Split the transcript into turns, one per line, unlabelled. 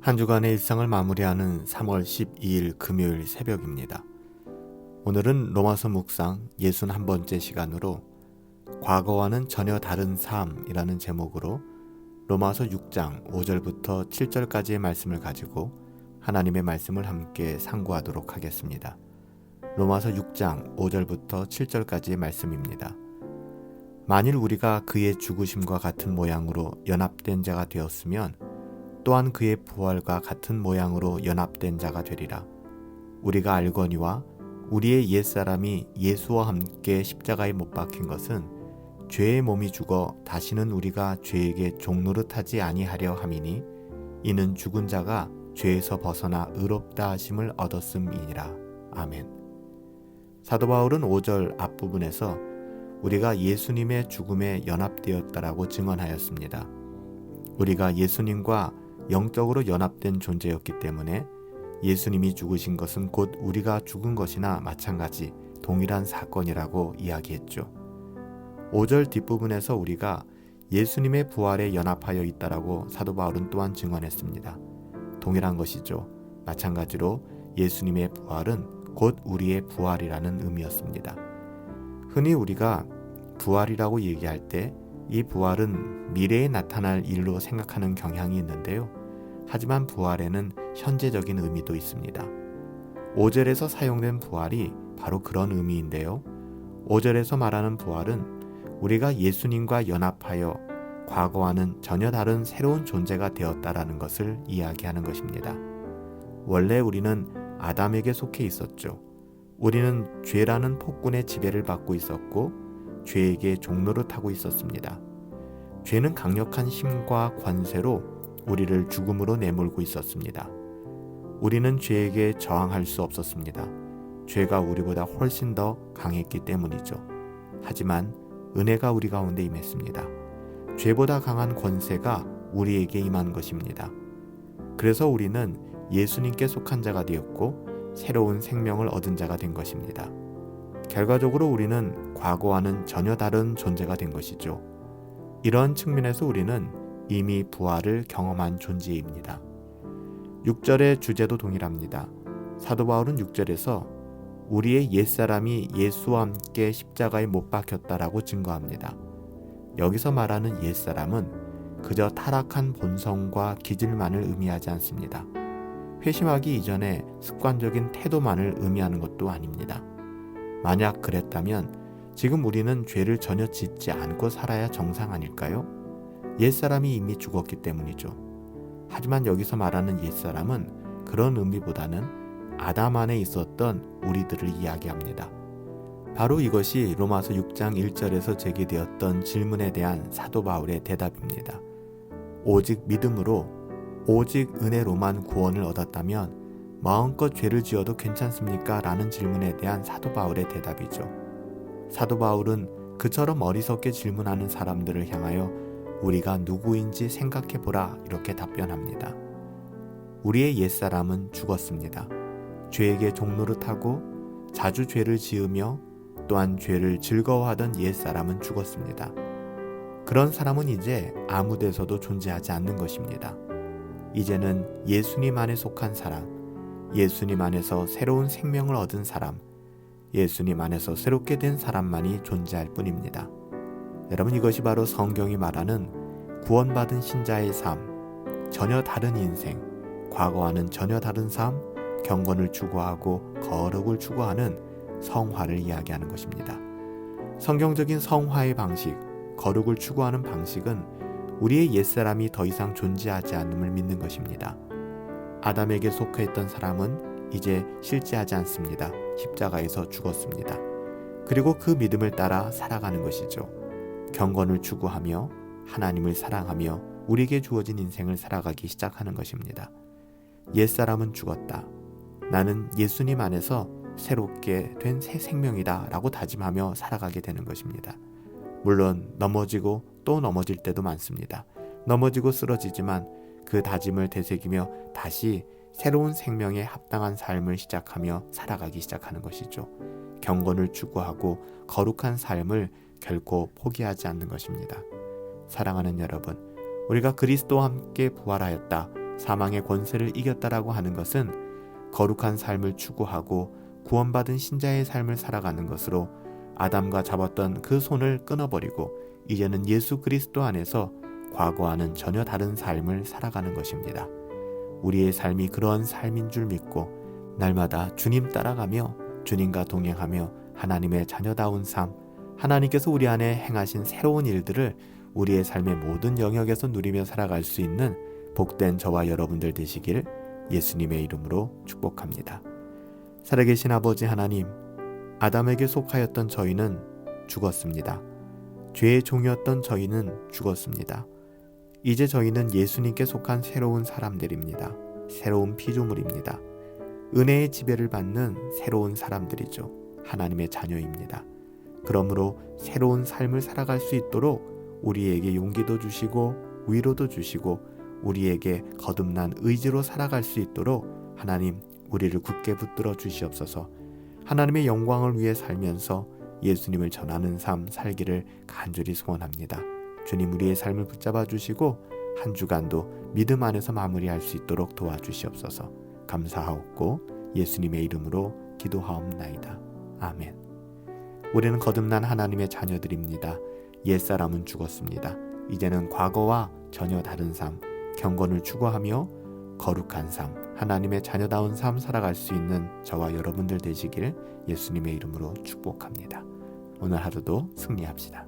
한 주간의 일상을 마무리하는 3월 12일 금요일 새벽입니다. 오늘은 로마서 묵상 61번째 시간으로 과거와는 전혀 다른 삶이라는 제목으로 로마서 6장 5절부터 7절까지의 말씀을 가지고 하나님의 말씀을 함께 상고하도록 하겠습니다. 로마서 6장 5절부터 7절까지의 말씀입니다. 만일 우리가 그의 죽으심과 같은 모양으로 연합된 자가 되었으면 또한 그의 부활과 같은 모양으로 연합된 자가 되리라. 우리가 알거니와 우리의 옛사람이 예수와 함께 십자가에 못 박힌 것은 죄의 몸이 죽어 다시는 우리가 죄에게 종노릇하지 아니하려 함이니 이는 죽은 자가 죄에서 벗어나 의롭다 하심을 얻었음이니라. 아멘. 사도 바울은 5절 앞부분에서 우리가 예수님의 죽음에 연합되었다라고 증언하였습니다. 우리가 예수님과 영적으로 연합된 존재였기 때문에 예수님이 죽으신 것은 곧 우리가 죽은 것이나 마찬가지 동일한 사건이라고 이야기했죠. 5절 뒷부분에서 우리가 예수님의 부활에 연합하여 있다라고 사도 바울은 또한 증언했습니다. 동일한 것이죠. 마찬가지로 예수님의 부활은 곧 우리의 부활이라는 의미였습니다. 흔히 우리가 부활이라고 얘기할 때 이 부활은 미래에 나타날 일로 생각하는 경향이 있는데요. 하지만 부활에는 현재적인 의미도 있습니다. 5절에서 사용된 부활이 바로 그런 의미인데요. 5절에서 말하는 부활은 우리가 예수님과 연합하여 과거와는 전혀 다른 새로운 존재가 되었다라는 것을 이야기하는 것입니다. 원래 우리는 아담에게 속해 있었죠. 우리는 죄라는 폭군의 지배를 받고 있었고 죄에게 종로를 타고 있었습니다. 죄는 강력한 힘과 관세로 우리를 죽음으로 내몰고 있었습니다. 우리는 죄에게 저항할 수 없었습니다. 죄가 우리보다 훨씬 더 강했기 때문이죠. 하지만 은혜가 우리 가운데 임했습니다. 죄보다 강한 권세가 우리에게 임한 것입니다. 그래서 우리는 예수님께 속한 자가 되었고 새로운 생명을 얻은 자가 된 것입니다. 결과적으로 우리는 과거와는 전혀 다른 존재가 된 것이죠. 이런 측면에서 우리는 이미 부활을 경험한 존재입니다. 6절의 주제도 동일합니다. 사도 바울은 6절에서 우리의 옛사람이 예수와 함께 십자가에 못 박혔다라고 증거합니다. 여기서 말하는 옛사람은 그저 타락한 본성과 기질만을 의미하지 않습니다. 회심하기 이전에 습관적인 태도만을 의미하는 것도 아닙니다. 만약 그랬다면 지금 우리는 죄를 전혀 짓지 않고 살아야 정상 아닐까요? 옛사람이 이미 죽었기 때문이죠. 하지만 여기서 말하는 옛사람은 그런 의미보다는 아담 안에 있었던 우리들을 이야기합니다. 바로 이것이 로마서 6장 1절에서 제기되었던 질문에 대한 사도 바울의 대답입니다. 오직 믿음으로 오직 은혜로만 구원을 얻었다면 마음껏 죄를 지어도 괜찮습니까? 라는 질문에 대한 사도 바울의 대답이죠. 사도 바울은 그처럼 어리석게 질문하는 사람들을 향하여 우리가 누구인지 생각해 보라 이렇게 답변합니다. 우리의 옛사람은 죽었습니다. 죄에게 종노릇하고 자주 죄를 지으며 또한 죄를 즐거워하던 옛사람은 죽었습니다. 그런 사람은 이제 아무 데서도 존재하지 않는 것입니다. 이제는 예수님 안에 속한 사람, 예수님 안에서 새로운 생명을 얻은 사람, 예수님 안에서 새롭게 된 사람만이 존재할 뿐입니다. 여러분 이것이 바로 성경이 말하는 구원받은 신자의 삶, 전혀 다른 인생, 과거와는 전혀 다른 삶, 경건을 추구하고 거룩을 추구하는 성화를 이야기하는 것입니다. 성경적인 성화의 방식, 거룩을 추구하는 방식은 우리의 옛사람이 더 이상 존재하지 않음을 믿는 것입니다. 아담에게 속해있던 사람은 이제 실제하지 않습니다. 십자가에서 죽었습니다. 그리고 그 믿음을 따라 살아가는 것이죠. 경건을 추구하며 하나님을 사랑하며 우리에게 주어진 인생을 살아가기 시작하는 것입니다. 옛사람은 죽었다. 나는 예수님 안에서 새롭게 된 새 생명이다 라고 다짐하며 살아가게 되는 것입니다. 물론 넘어지고 또 넘어질 때도 많습니다. 넘어지고 쓰러지지만 그 다짐을 되새기며 다시 새로운 생명에 합당한 삶을 시작하며 살아가기 시작하는 것이죠. 경건을 추구하고 거룩한 삶을 결코 포기하지 않는 것입니다. 사랑하는 여러분, 우리가 그리스도와 함께 부활하였다. 사망의 권세를 이겼다라고 하는 것은 거룩한 삶을 추구하고 구원받은 신자의 삶을 살아가는 것으로 아담과 잡았던 그 손을 끊어버리고 이제는 예수 그리스도 안에서 과거와는 전혀 다른 삶을 살아가는 것입니다. 우리의 삶이 그러한 삶인 줄 믿고 날마다 주님 따라가며 주님과 동행하며 하나님의 자녀다운 삶, 하나님께서 우리 안에 행하신 새로운 일들을 우리의 삶의 모든 영역에서 누리며 살아갈 수 있는 복된 저와 여러분들 되시길 예수님의 이름으로 축복합니다. 살아계신 아버지 하나님, 아담에게 속하였던 저희는 죽었습니다. 죄의 종이었던 저희는 죽었습니다. 이제 저희는 예수님께 속한 새로운 사람들입니다. 새로운 피조물입니다. 은혜의 지배를 받는 새로운 사람들이죠. 하나님의 자녀입니다. 그러므로 새로운 삶을 살아갈 수 있도록 우리에게 용기도 주시고 위로도 주시고 우리에게 거듭난 의지로 살아갈 수 있도록 하나님 우리를 굳게 붙들어 주시옵소서. 하나님의 영광을 위해 살면서 예수님을 전하는 삶 살기를 간절히 소원합니다. 주님 우리의 삶을 붙잡아 주시고 한 주간도 믿음 안에서 마무리할 수 있도록 도와주시옵소서. 감사하옵고 예수님의 이름으로 기도하옵나이다. 아멘. 우리는 거듭난 하나님의 자녀들입니다. 옛사람은 죽었습니다. 이제는 과거와 전혀 다른 삶, 경건을 추구하며 거룩한 삶, 하나님의 자녀다운 삶 살아갈 수 있는 저와 여러분들 되시길 예수님의 이름으로 축복합니다. 오늘 하루도 승리합시다.